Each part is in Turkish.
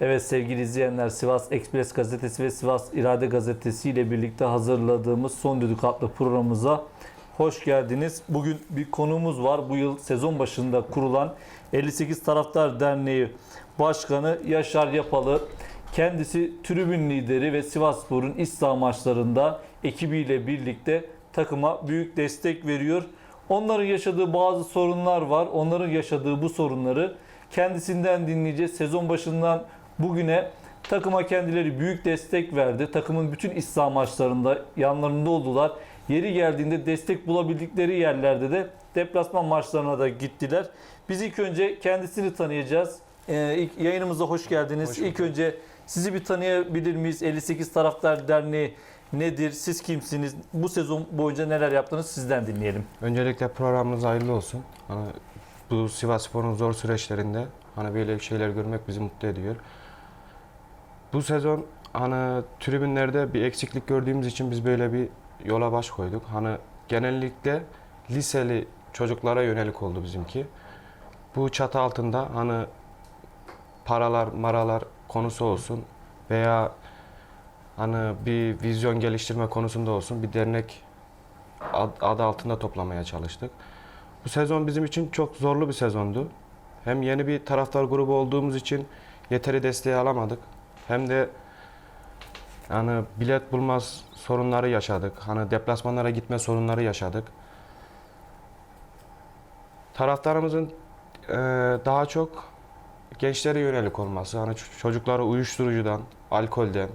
Evet sevgili izleyenler Sivas Ekspres gazetesi ve Sivas İrade gazetesi ile birlikte hazırladığımız Son Düdük adlı programımıza hoş geldiniz. Bugün bir konuğumuz var. Bu yıl sezon başında kurulan 58 Taraftar Derneği Başkanı Yaşar Yapalı. Kendisi tribün lideri ve Sivasspor'un iç saha maçlarında ekibiyle birlikte takıma büyük destek veriyor. Onların yaşadığı bazı sorunlar var. Onların yaşadığı bu sorunları kendisinden dinleyeceğiz. Sezon başından bugüne takıma kendileri büyük destek verdi. Takımın bütün saha maçlarında yanlarında oldular. Yeri geldiğinde destek bulabildikleri yerlerde de deplasman maçlarına da gittiler. Biz ilk önce kendisini tanıyacağız. Ee, ilk yayınımıza hoş geldiniz. Hoş bulduk. ilk önce sizi bir tanıyabilir miyiz? 58 Taraftar Derneği nedir? Siz kimsiniz? Bu sezon boyunca neler yaptınız? Sizden dinleyelim. Öncelikle programımız hayırlı olsun. Hani bu Sivas Spor'un zor süreçlerinde hani böyle şeyler görmek bizi mutlu ediyor. Bu sezon hani tribünlerde bir eksiklik gördüğümüz için biz böyle bir yola baş koyduk. Hani genellikle liseli çocuklara yönelik oldu bizimki. Bu çatı altında hani paralar, maralar konusu olsun veya hani bir vizyon geliştirme konusunda olsun bir dernek ad- adı altında toplamaya çalıştık. Bu sezon bizim için çok zorlu bir sezondu. Hem yeni bir taraftar grubu olduğumuz için yeteri desteği alamadık. Hem de yani bilet bulmaz sorunları yaşadık. Hani deplasmanlara gitme sorunları yaşadık. Taraftarımızın eee, daha çok gençlere yönelik olması, hani çocukları uyuşturucudan, alkolden,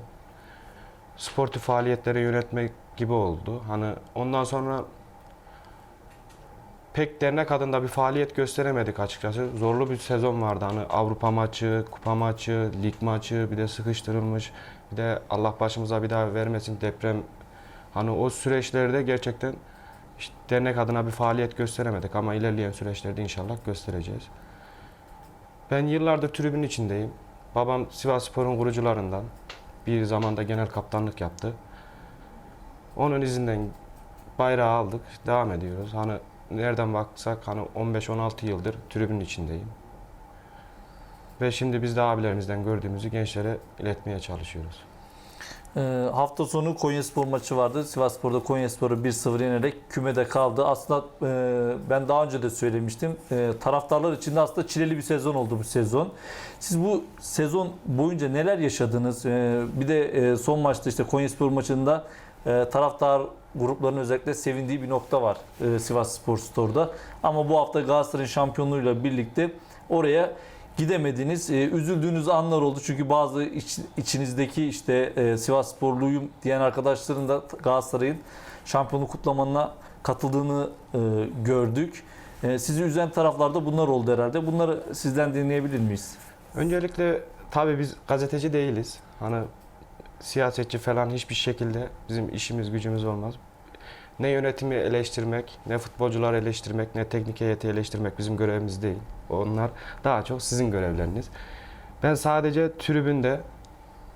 sportif faaliyetlere yönetmek gibi oldu. Hani ondan sonra pek dernek adında bir faaliyet gösteremedik açıkçası. Zorlu bir sezon vardı. Hani Avrupa maçı, kupa maçı, lig maçı, bir de sıkıştırılmış. Bir de Allah başımıza bir daha vermesin deprem. Hani o süreçlerde gerçekten işte dernek adına bir faaliyet gösteremedik ama ilerleyen süreçlerde inşallah göstereceğiz. Ben yıllardır tribün içindeyim. Babam Sivas Spor'un kurucularından. Bir zamanda genel kaptanlık yaptı. Onun izinden bayrağı aldık, devam ediyoruz. Hani nereden baksak hani 15-16 yıldır tribünün içindeyim. Ve şimdi biz de abilerimizden gördüğümüzü gençlere iletmeye çalışıyoruz. Ee, hafta sonu Konyaspor maçı vardı. Sivasspor'da Konyaspor'u 1-0 yenerek kümede kaldı. Aslında e, ben daha önce de söylemiştim. E, taraftarlar için de aslında çileli bir sezon oldu bu sezon. Siz bu sezon boyunca neler yaşadınız? E, bir de e, son maçta işte Konyaspor maçında e, taraftar gruplarının özellikle sevindiği bir nokta var e, Sivas Spor Store'da. Ama bu hafta Galatasaray'ın şampiyonluğuyla birlikte oraya gidemediniz. E, üzüldüğünüz anlar oldu çünkü bazı iç- içinizdeki işte e, Sivas Sporluyum diyen arkadaşların da Galatasaray'ın şampiyonluk kutlamanına katıldığını e, gördük. E, sizi üzen taraflarda bunlar oldu herhalde. Bunları sizden dinleyebilir miyiz? Öncelikle tabii biz gazeteci değiliz. Hani siyasetçi falan hiçbir şekilde bizim işimiz gücümüz olmaz. Ne yönetimi eleştirmek, ne futbolcuları eleştirmek, ne teknik heyeti eleştirmek bizim görevimiz değil. Onlar daha çok sizin görevleriniz. Ben sadece tribünde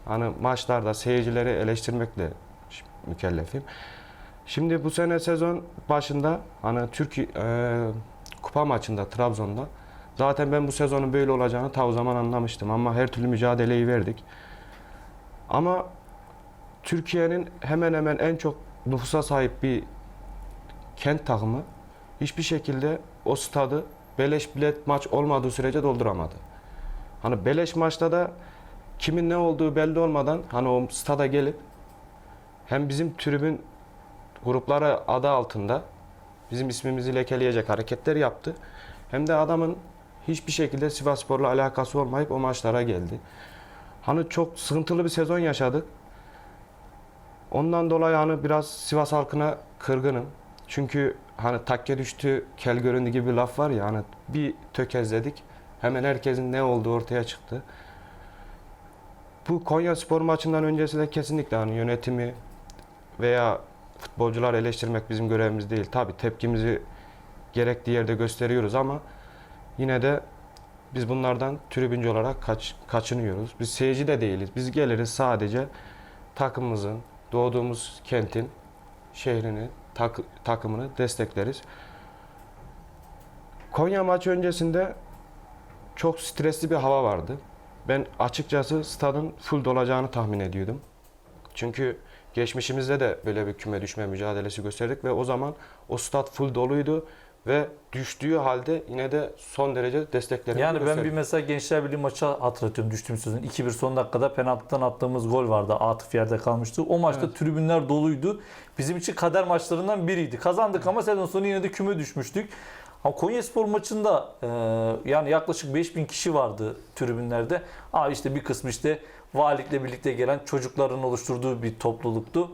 hani maçlarda seyircileri eleştirmekle mükellefim. Şimdi bu sene sezon başında hani Türkiye e, kupa maçında Trabzon'da zaten ben bu sezonun böyle olacağını ta o zaman anlamıştım ama her türlü mücadeleyi verdik. Ama Türkiye'nin hemen hemen en çok nüfusa sahip bir kent takımı hiçbir şekilde o stadı beleş bilet maç olmadığı sürece dolduramadı. Hani beleş maçta da kimin ne olduğu belli olmadan hani o stada gelip hem bizim tribün grupları adı altında bizim ismimizi lekeleyecek hareketler yaptı. Hem de adamın hiçbir şekilde Sivasspor'la alakası olmayıp o maçlara geldi. Hani çok sıkıntılı bir sezon yaşadık. Ondan dolayı hani biraz Sivas halkına kırgınım. Çünkü hani takke düştü, kel göründü gibi bir laf var ya hani bir tökezledik. Hemen herkesin ne olduğu ortaya çıktı. Bu Konya Spor maçından öncesi de kesinlikle hani yönetimi veya futbolcular eleştirmek bizim görevimiz değil. Tabii tepkimizi gerektiği yerde gösteriyoruz ama yine de biz bunlardan tribüncü olarak kaç, kaçınıyoruz. Biz seyirci de değiliz. Biz geliriz sadece takımımızın, doğduğumuz kentin, şehrini, tak- takımını destekleriz. Konya maçı öncesinde çok stresli bir hava vardı. Ben açıkçası stadın full dolacağını tahmin ediyordum. Çünkü geçmişimizde de böyle bir küme düşme mücadelesi gösterdik ve o zaman o stat full doluydu ve düştüğü halde yine de son derece desteklerini Yani ben bir mesela Gençler Birliği maçı hatırlatıyorum düştüğüm sözün. 2-1 son dakikada penaltıdan attığımız gol vardı. Atıf yerde kalmıştı. O maçta Evet. tribünler doluydu. Bizim için kader maçlarından biriydi. Kazandık ama sezon sonu yine de küme düşmüştük. Ama Konyaspor maçında e, yani yaklaşık 5000 kişi vardı tribünlerde. Aa işte bir kısmı işte valilikle birlikte gelen çocukların oluşturduğu bir topluluktu.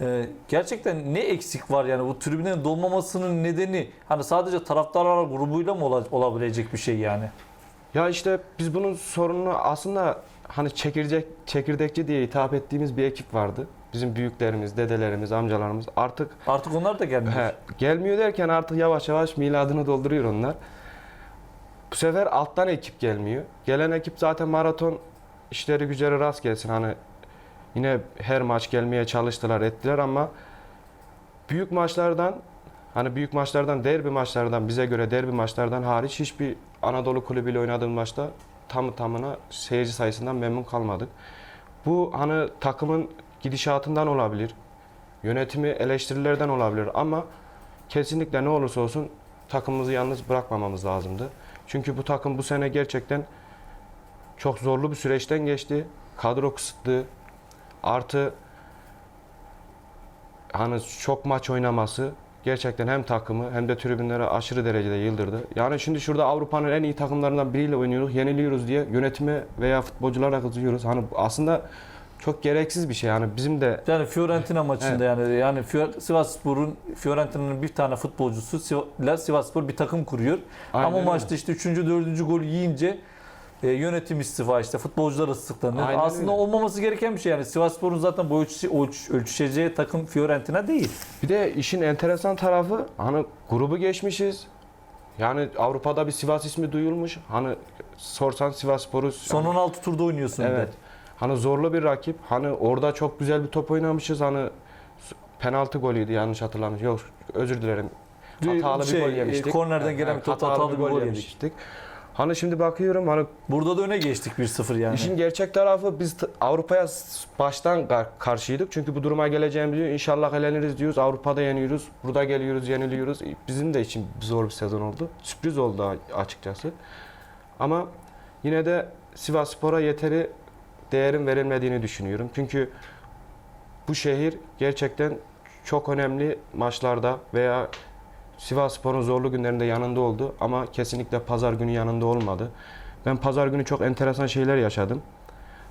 E, gerçekten ne eksik var yani bu tribünlerin dolmamasının nedeni hani sadece taraftarlar grubuyla mı ola- olabilecek bir şey yani? Ya işte biz bunun sorununu aslında hani çekirdek çekirdekçi diye hitap ettiğimiz bir ekip vardı. Bizim büyüklerimiz, dedelerimiz, amcalarımız artık Artık onlar da gelmiyor. he, gelmiyor derken artık yavaş yavaş miladını dolduruyor onlar. Bu sefer alttan ekip gelmiyor. Gelen ekip zaten maraton işleri gücleri rast gelsin. Hani yine her maç gelmeye çalıştılar, ettiler ama büyük maçlardan hani büyük maçlardan, derbi maçlardan bize göre derbi maçlardan hariç hiçbir Anadolu kulübüyle oynadığım maçta tamı tamına seyirci sayısından memnun kalmadık. Bu hani takımın gidişatından olabilir. Yönetimi eleştirilerden olabilir ama kesinlikle ne olursa olsun takımımızı yalnız bırakmamamız lazımdı. Çünkü bu takım bu sene gerçekten çok zorlu bir süreçten geçti. Kadro kısıtlı. Artı hani çok maç oynaması gerçekten hem takımı hem de tribünlere aşırı derecede yıldırdı. Yani şimdi şurada Avrupa'nın en iyi takımlarından biriyle oynuyoruz, yeniliyoruz diye yönetime veya futbolculara kızıyoruz. Hani aslında çok gereksiz bir şey. Yani bizim de Yani Fiorentina maçında yani yani Fior- Sivasspor'un Fiorentina'nın bir tane futbolcusu Sivasspor bir takım kuruyor. Aynen Ama öyle. maçta işte 3. 4. gol yiyince e, yönetim istifa işte futbolcular ıslıklanıyor. Aynen Aslında öyle. olmaması gereken bir şey yani Sivasspor'un zaten bu ölçüsü, ölç- ölçüşeceği takım Fiorentina değil. Bir de işin enteresan tarafı hani grubu geçmişiz. Yani Avrupa'da bir Sivas ismi duyulmuş. Hani sorsan Sivasspor'u Son 16 turda oynuyorsun bir de. Evet. Hani zorlu bir rakip. Hani orada çok güzel bir top oynamışız. Hani penaltı golüydü yanlış hatırlamıyorum. Yok özür dilerim. Hatalı şey, bir gol e, yemiştik. kornerden gelen bir top hatalı bir gol yedik. yemiştik. Hani şimdi bakıyorum hani Burada da öne geçtik 1-0 yani. işin gerçek tarafı biz Avrupa'ya baştan ka- karşıydık. Çünkü bu duruma geleceğimizi diyor. İnşallah eleniriz diyoruz. Avrupa'da yeniyoruz. Burada geliyoruz, yeniliyoruz. Bizim de için zor bir sezon oldu. Sürpriz oldu açıkçası. Ama yine de Sivasspor'a yeteri değerin verilmediğini düşünüyorum. Çünkü bu şehir gerçekten çok önemli maçlarda veya Sivasspor'un zorlu günlerinde yanında oldu ama kesinlikle pazar günü yanında olmadı. Ben pazar günü çok enteresan şeyler yaşadım.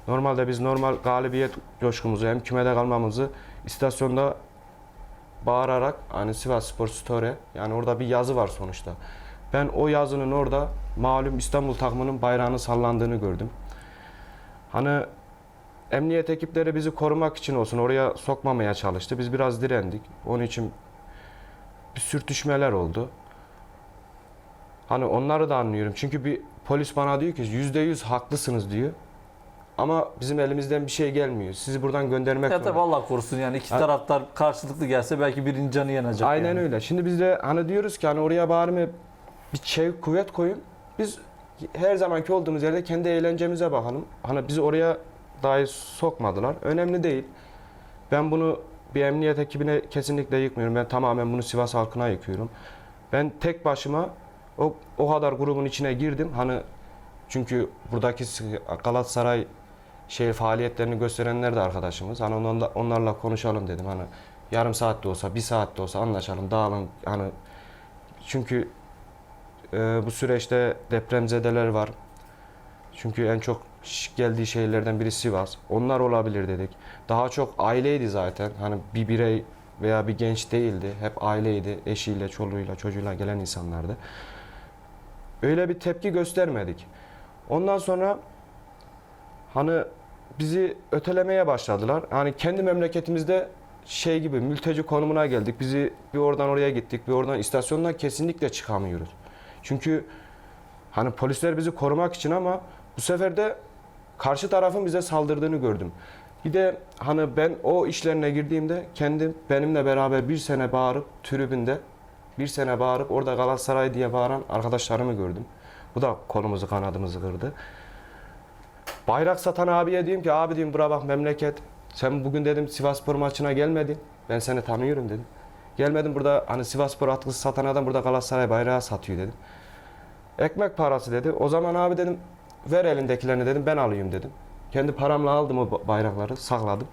Normalde biz normal galibiyet coşkumuzu hem kümede kalmamızı istasyonda bağırarak hani Sivas Spor Story yani orada bir yazı var sonuçta. Ben o yazının orada malum İstanbul takımının bayrağının sallandığını gördüm. Hani emniyet ekipleri bizi korumak için olsun oraya sokmamaya çalıştı. Biz biraz direndik. Onun için bir sürtüşmeler oldu. Hani onları da anlıyorum. Çünkü bir polis bana diyor ki yüzde yüz haklısınız diyor. Ama bizim elimizden bir şey gelmiyor. Sizi buradan göndermek Ya tabii zorunda. Allah korusun yani iki Ha- taraftar karşılıklı gelse belki birinin canı yanacak. Aynen yani. öyle. Şimdi biz de hani diyoruz ki hani oraya bari mi bir şey kuvvet koyun. Biz her zamanki olduğumuz yerde kendi eğlencemize bakalım. Hani bizi oraya dahi sokmadılar. Önemli değil. Ben bunu bir emniyet ekibine kesinlikle yıkmıyorum. Ben tamamen bunu Sivas halkına yıkıyorum. Ben tek başıma o, o kadar grubun içine girdim. Hani çünkü buradaki Galatasaray şey faaliyetlerini gösterenler de arkadaşımız. Hani onlarla, onlarla konuşalım dedim. Hani yarım saat de olsa, bir saat de olsa anlaşalım, dağılın. Hani çünkü e, bu süreçte depremzedeler var. Çünkü en çok geldiği şehirlerden biri Sivas. Onlar olabilir dedik. Daha çok aileydi zaten. Hani bir birey veya bir genç değildi. Hep aileydi. Eşiyle, çoluğuyla, çocuğuyla gelen insanlardı. Öyle bir tepki göstermedik. Ondan sonra hani bizi ötelemeye başladılar. Hani kendi memleketimizde şey gibi mülteci konumuna geldik. Bizi bir oradan oraya gittik, bir oradan istasyondan kesinlikle çıkamıyoruz. Çünkü hani polisler bizi korumak için ama bu sefer de karşı tarafın bize saldırdığını gördüm. Bir de hani ben o işlerine girdiğimde kendim benimle beraber bir sene bağırıp tribünde bir sene bağırıp orada Galatasaray diye bağıran arkadaşlarımı gördüm. Bu da kolumuzu kanadımızı kırdı. Bayrak satan abiye diyorum ki abi diyorum bura bak memleket. Sen bugün dedim Sivasspor maçına gelmedin. Ben seni tanıyorum dedim. Gelmedim burada hani Sivasspor atkısı satan adam burada Galatasaray bayrağı satıyor dedim. Ekmek parası dedi. O zaman abi dedim ver elindekilerini dedim ben alayım dedim. Kendi paramla aldım o bayrakları sakladım.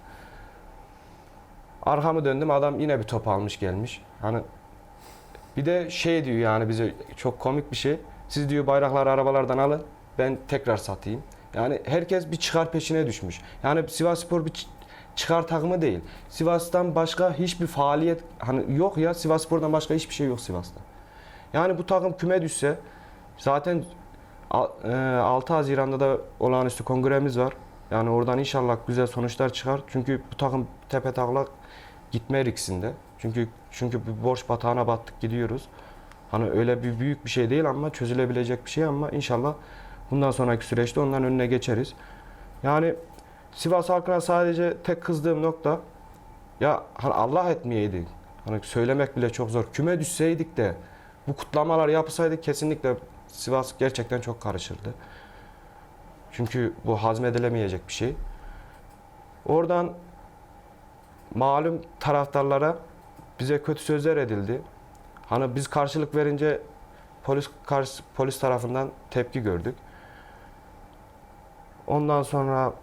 Arkamı döndüm adam yine bir top almış gelmiş. Hani bir de şey diyor yani bize çok komik bir şey. Siz diyor bayrakları arabalardan alın ben tekrar satayım. Yani herkes bir çıkar peşine düşmüş. Yani Sivasspor bir çı- çıkar takımı değil. Sivas'tan başka hiçbir faaliyet hani yok ya Sivasspor'dan başka hiçbir şey yok Sivas'ta. Yani bu takım küme düşse zaten 6 Haziran'da da olağanüstü kongremiz var. Yani oradan inşallah güzel sonuçlar çıkar. Çünkü bu takım tepe taklak gitme riskinde. Çünkü çünkü bir borç batağına battık gidiyoruz. Hani öyle bir büyük bir şey değil ama çözülebilecek bir şey ama inşallah bundan sonraki süreçte onların önüne geçeriz. Yani Sivas halkına sadece tek kızdığım nokta ya hani Allah etmeyeydi. Hani söylemek bile çok zor. Küme düşseydik de bu kutlamalar yapsaydık kesinlikle Sivas gerçekten çok karışırdı. Çünkü bu hazmedilemeyecek bir şey. Oradan malum taraftarlara bize kötü sözler edildi. Hani biz karşılık verince polis karşı, polis tarafından tepki gördük. Ondan sonra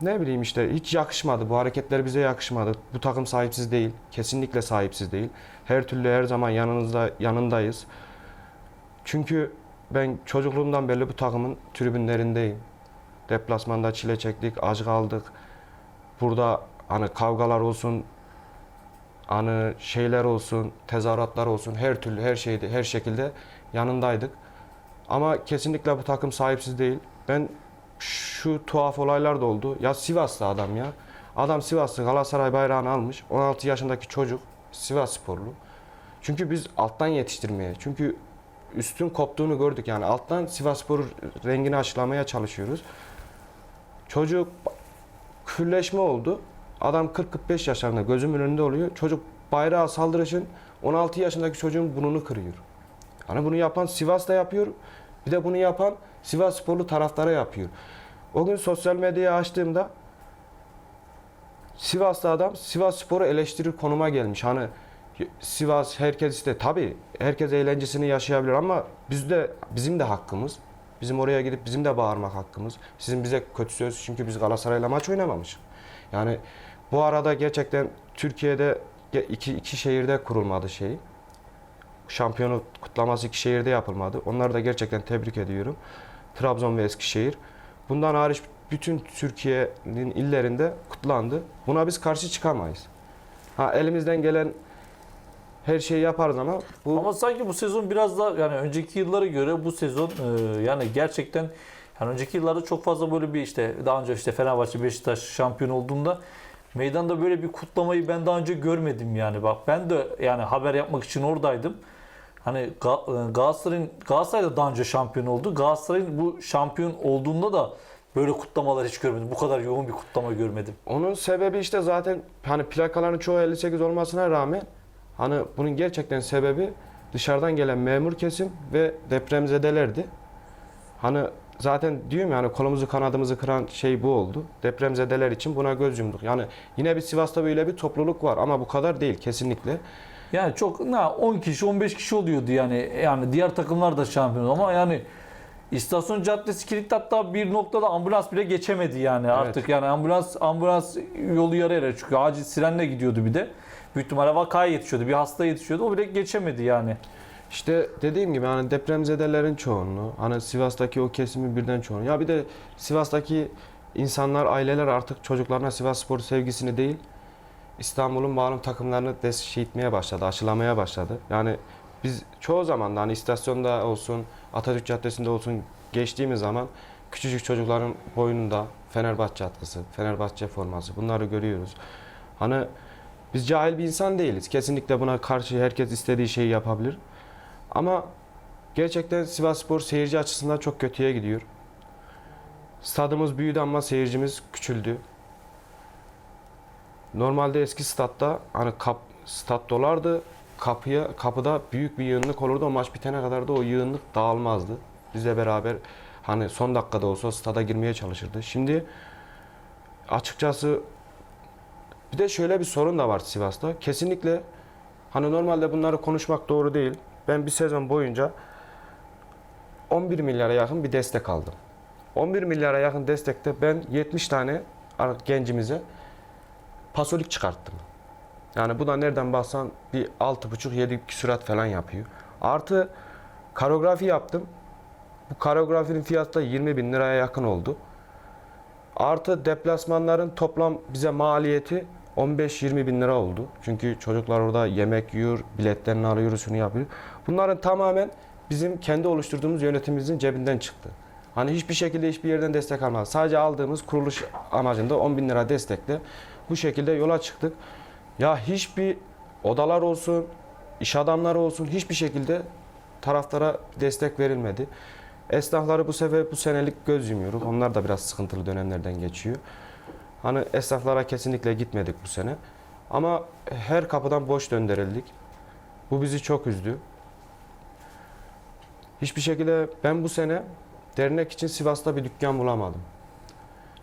ne bileyim işte hiç yakışmadı. Bu hareketler bize yakışmadı. Bu takım sahipsiz değil. Kesinlikle sahipsiz değil. Her türlü her zaman yanınızda yanındayız. Çünkü ben çocukluğumdan beri bu takımın tribünlerindeyim. Deplasmanda çile çektik, aç kaldık. Burada hani kavgalar olsun, hani şeyler olsun, tezahüratlar olsun, her türlü her şeyde, her şekilde yanındaydık. Ama kesinlikle bu takım sahipsiz değil. Ben şu tuhaf olaylar da oldu. Ya Sivaslı adam ya. Adam Sivaslı Galatasaray bayrağını almış. 16 yaşındaki çocuk Sivas sporlu. Çünkü biz alttan yetiştirmeye, çünkü üstün koptuğunu gördük. Yani alttan Sivasspor rengini aşılamaya çalışıyoruz. Çocuk küfürleşme oldu. Adam 40-45 yaşlarında gözümün önünde oluyor. Çocuk bayrağa saldırışın 16 yaşındaki çocuğun burnunu kırıyor. Hani bunu yapan Sivas'ta yapıyor. Bir de bunu yapan Sivas sporlu taraftara yapıyor. O gün sosyal medyayı açtığımda Sivas'ta adam Sivas Spor'u eleştirir konuma gelmiş. Hani Sivas herkes işte tabii herkes eğlencesini yaşayabilir ama biz de bizim de hakkımız. Bizim oraya gidip bizim de bağırmak hakkımız. Sizin bize kötü söz çünkü biz Galatasaray'la maç oynamamışız. Yani bu arada gerçekten Türkiye'de iki, iki şehirde kurulmadı şeyi. Şampiyonu kutlaması iki şehirde yapılmadı. Onları da gerçekten tebrik ediyorum. Trabzon ve Eskişehir. Bundan hariç bütün Türkiye'nin illerinde kutlandı. Buna biz karşı çıkamayız. Ha elimizden gelen her şeyi yaparız ama bu Ama sanki bu sezon biraz daha yani önceki yıllara göre bu sezon e, yani gerçekten yani önceki yıllarda çok fazla böyle bir işte daha önce işte Fenerbahçe Beşiktaş şampiyon olduğunda meydanda böyle bir kutlamayı ben daha önce görmedim yani bak ben de yani haber yapmak için oradaydım. Hani Ga- e, Galatasaray'ın Galatasaray da daha önce şampiyon oldu. Galatasaray'ın bu şampiyon olduğunda da böyle kutlamalar hiç görmedim. Bu kadar yoğun bir kutlama görmedim. Onun sebebi işte zaten hani plakaların çoğu 58 olmasına rağmen hani bunun gerçekten sebebi dışarıdan gelen memur kesim ve depremzedelerdi. Hani zaten diyorum yani kolumuzu kanadımızı kıran şey bu oldu. Depremzedeler için buna göz yumduk. Yani yine bir Sivas'ta böyle bir topluluk var ama bu kadar değil kesinlikle. Yani çok ne 10 kişi 15 kişi oluyordu yani. Yani diğer takımlar da şampiyon ama yani İstasyon Caddesi kilitli hatta bir noktada ambulans bile geçemedi yani artık yani ambulans ambulans yolu yarı yarıya çünkü acil sirenle gidiyordu bir de. Büyük ihtimalle vakaya yetişiyordu. Bir hasta yetişiyordu. O bile geçemedi yani. İşte dediğim gibi hani depremzedelerin çoğunluğu, hani Sivas'taki o kesimi birden çoğunluğu. Ya bir de Sivas'taki insanlar, aileler artık çocuklarına Sivas Spor sevgisini değil, İstanbul'un malum takımlarını desteklemeye başladı, aşılamaya başladı. Yani biz çoğu zaman da hani istasyonda olsun, Atatürk Caddesi'nde olsun geçtiğimiz zaman küçücük çocukların boynunda Fenerbahçe atkısı, Fenerbahçe forması bunları görüyoruz. Hani biz cahil bir insan değiliz. Kesinlikle buna karşı herkes istediği şeyi yapabilir. Ama gerçekten Sivasspor seyirci açısından çok kötüye gidiyor. Stadımız büyüdü ama seyircimiz küçüldü. Normalde eski statta hani kap, stat dolardı. Kapıya kapıda büyük bir yığınlık olurdu. O maç bitene kadar da o yığınlık dağılmazdı. Bizle beraber Hani son dakikada olsa stada girmeye çalışırdı. Şimdi açıkçası bir de şöyle bir sorun da var Sivas'ta. Kesinlikle hani normalde bunları konuşmak doğru değil. Ben bir sezon boyunca 11 milyara yakın bir destek aldım. 11 milyara yakın destekte ben 70 tane gencimize pasolik çıkarttım. Yani bu da nereden baksan bir 6,5-7 sürat falan yapıyor. Artı karografi yaptım. Bu karografinin fiyatı da 20 bin liraya yakın oldu. Artı deplasmanların toplam bize maliyeti 15-20 bin lira oldu. Çünkü çocuklar orada yemek yiyor, biletlerini alıyoruz, şunu yapıyor. Bunların tamamen bizim kendi oluşturduğumuz yönetimimizin cebinden çıktı. Hani hiçbir şekilde hiçbir yerden destek almadık. Sadece aldığımız kuruluş amacında 10 bin lira destekle bu şekilde yola çıktık. Ya hiçbir odalar olsun, iş adamları olsun hiçbir şekilde taraftara destek verilmedi. Esnafları bu sefer bu senelik göz yumuyoruz. Onlar da biraz sıkıntılı dönemlerden geçiyor. Hani esnaflara kesinlikle gitmedik bu sene. Ama her kapıdan boş döndürüldük. Bu bizi çok üzdü. Hiçbir şekilde ben bu sene dernek için Sivas'ta bir dükkan bulamadım.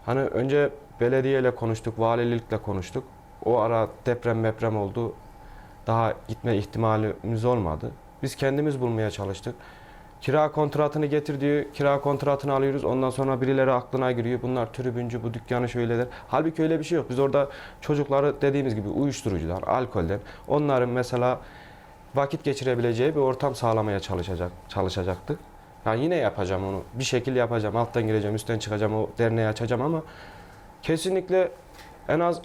Hani önce belediyeyle konuştuk, valilikle konuştuk. O ara deprem deprem oldu. Daha gitme ihtimalimiz olmadı. Biz kendimiz bulmaya çalıştık. Kira kontratını getir diyor. Kira kontratını alıyoruz. Ondan sonra birileri aklına giriyor. Bunlar tribüncü, bu dükkanı şöyleler. Halbuki öyle bir şey yok. Biz orada çocukları dediğimiz gibi uyuşturucudan, alkolden, onların mesela vakit geçirebileceği bir ortam sağlamaya çalışacak çalışacaktık. Ya yine yapacağım onu. Bir şekilde yapacağım. Alttan gireceğim, üstten çıkacağım, o derneği açacağım ama kesinlikle en az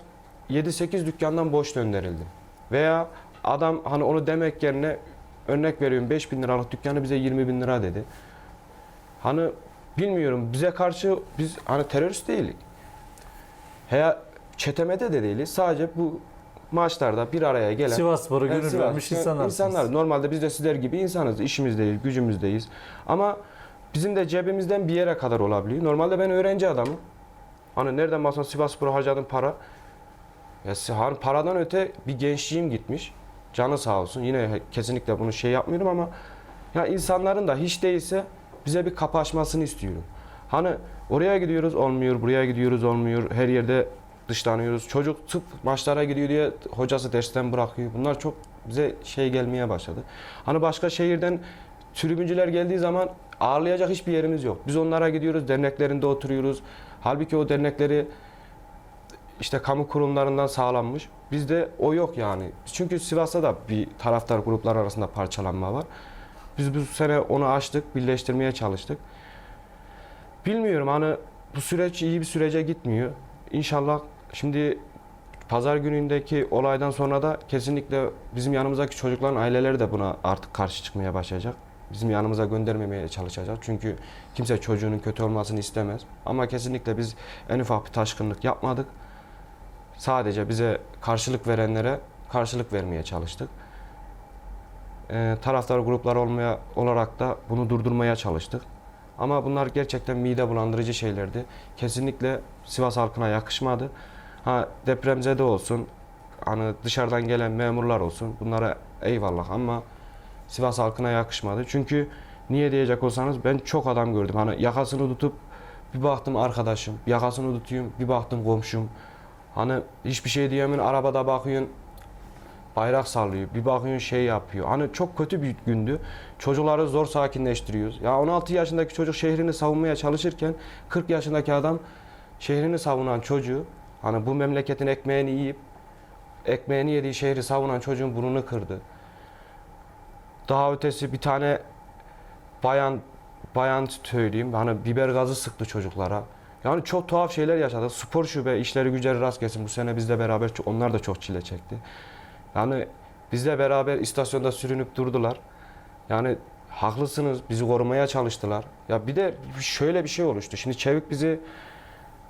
7-8 dükkandan boş döndürüldü. Veya adam hani onu demek yerine örnek veriyorum 5 bin liralık dükkanı bize 20 bin lira dedi. Hani bilmiyorum bize karşı biz hani terörist değilik. Veya çetemede de değiliz. Sadece bu maçlarda bir araya gelen Sivas Spor'a Evet, gönül Sivas. vermiş insanlar. İnsanlar. Normalde biz de sizler gibi insanız. İşimizdeyiz, gücümüzdeyiz. Ama bizim de cebimizden bir yere kadar olabiliyor. Normalde ben öğrenci adamım. Hani nereden baksan Sivas Spor'a harcadığım para. Ya hani paradan öte bir gençliğim gitmiş. Canı sağ olsun. Yine kesinlikle bunu şey yapmıyorum ama ya insanların da hiç değilse bize bir kapı açmasını istiyorum. Hani oraya gidiyoruz olmuyor, buraya gidiyoruz olmuyor. Her yerde dışlanıyoruz. Çocuk tıp maçlara gidiyor diye hocası dersten bırakıyor. Bunlar çok bize şey gelmeye başladı. Hani başka şehirden tribüncüler geldiği zaman ağırlayacak hiçbir yerimiz yok. Biz onlara gidiyoruz, derneklerinde oturuyoruz. Halbuki o dernekleri işte kamu kurumlarından sağlanmış. Bizde o yok yani. Çünkü Sivas'ta da bir taraftar gruplar arasında parçalanma var. Biz bu sene onu açtık, birleştirmeye çalıştık. Bilmiyorum hani bu süreç iyi bir sürece gitmiyor. İnşallah şimdi pazar günündeki olaydan sonra da kesinlikle bizim yanımızdaki çocukların aileleri de buna artık karşı çıkmaya başlayacak. Bizim yanımıza göndermemeye çalışacak. Çünkü kimse çocuğunun kötü olmasını istemez. Ama kesinlikle biz en ufak bir taşkınlık yapmadık. Sadece bize karşılık verenlere karşılık vermeye çalıştık. Ee, taraftar gruplar olmaya olarak da bunu durdurmaya çalıştık. Ama bunlar gerçekten mide bulandırıcı şeylerdi. Kesinlikle Sivas halkına yakışmadı. Ha depremzede olsun, hani dışarıdan gelen memurlar olsun bunlara eyvallah ama Sivas halkına yakışmadı. Çünkü niye diyecek olsanız ben çok adam gördüm. Hani yakasını tutup bir baktım arkadaşım, yakasını tutuyorum, bir baktım komşum. Hani hiçbir şey diyemiyorsun, arabada bakıyorsun bayrak sallıyor. Bir bakıyorsun şey yapıyor. Hani çok kötü bir gündü. Çocukları zor sakinleştiriyoruz. Ya 16 yaşındaki çocuk şehrini savunmaya çalışırken 40 yaşındaki adam şehrini savunan çocuğu hani bu memleketin ekmeğini yiyip ekmeğini yediği şehri savunan çocuğun burnunu kırdı. Daha ötesi bir tane bayan bayan söyleyeyim hani biber gazı sıktı çocuklara. Yani çok tuhaf şeyler yaşadık. Spor şube işleri gücleri rast gelsin. Bu sene bizle beraber onlar da çok çile çekti. Yani bizle beraber istasyonda sürünüp durdular. Yani haklısınız bizi korumaya çalıştılar. Ya bir de şöyle bir şey oluştu. Şimdi Çevik bizi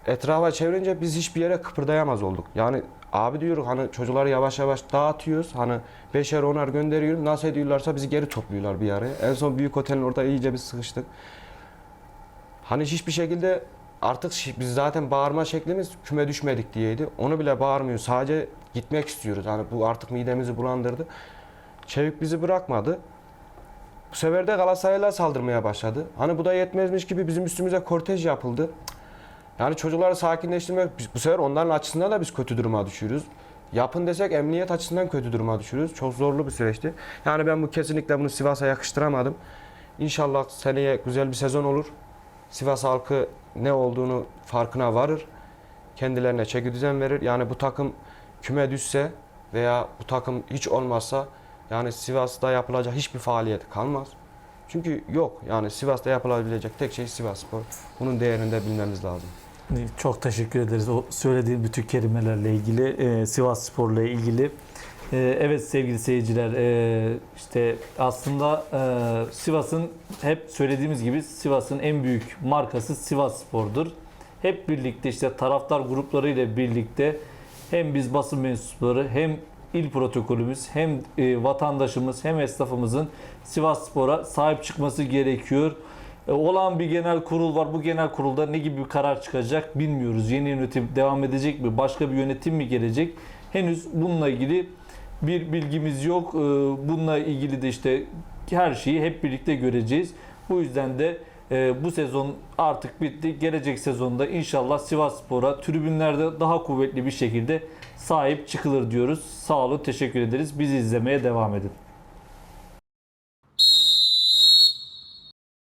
etrafa çevirince biz hiçbir yere kıpırdayamaz olduk. Yani abi diyoruz hani çocukları yavaş yavaş dağıtıyoruz. Hani beşer onar gönderiyoruz. Nasıl ediyorlarsa bizi geri topluyorlar bir araya. En son büyük otelin orada iyice bir sıkıştık. Hani hiçbir şekilde artık biz zaten bağırma şeklimiz küme düşmedik diyeydi. Onu bile bağırmıyor. Sadece gitmek istiyoruz. Hani bu artık midemizi bulandırdı. Çevik bizi bırakmadı. Bu sefer de Galatasaraylılar saldırmaya başladı. Hani bu da yetmezmiş gibi bizim üstümüze kortej yapıldı. Yani çocukları sakinleştirmek, bu sefer onların açısından da biz kötü duruma düşüyoruz. Yapın desek emniyet açısından kötü duruma düşürüyoruz. Çok zorlu bir süreçti. Yani ben bu kesinlikle bunu Sivas'a yakıştıramadım. İnşallah seneye güzel bir sezon olur. Sivas halkı ne olduğunu farkına varır. Kendilerine çeki düzen verir. Yani bu takım küme düşse veya bu takım hiç olmazsa yani Sivas'ta yapılacak hiçbir faaliyet kalmaz. Çünkü yok yani Sivas'ta yapılabilecek tek şey Sivasspor. Bunun değerini de bilmemiz lazım. Çok teşekkür ederiz o söylediğin bütün kelimelerle ilgili, e, Sivas Spor'la ilgili. E, evet sevgili seyirciler, e, işte aslında e, Sivas'ın hep söylediğimiz gibi Sivas'ın en büyük markası Sivas Spor'dur. Hep birlikte işte taraftar grupları ile birlikte hem biz basın mensupları hem il protokolümüz hem vatandaşımız hem esnafımızın Sivas Spor'a sahip çıkması gerekiyor. Olan bir genel kurul var. Bu genel kurulda ne gibi bir karar çıkacak bilmiyoruz. Yeni yönetim devam edecek mi? Başka bir yönetim mi gelecek? Henüz bununla ilgili bir bilgimiz yok. E, Bununla ilgili de işte her şeyi hep birlikte göreceğiz. Bu yüzden de e, bu sezon artık bitti. Gelecek sezonda inşallah Sivas Spor'a tribünlerde daha kuvvetli bir şekilde sahip çıkılır diyoruz. Sağ olun, teşekkür ederiz. Bizi izlemeye devam edin.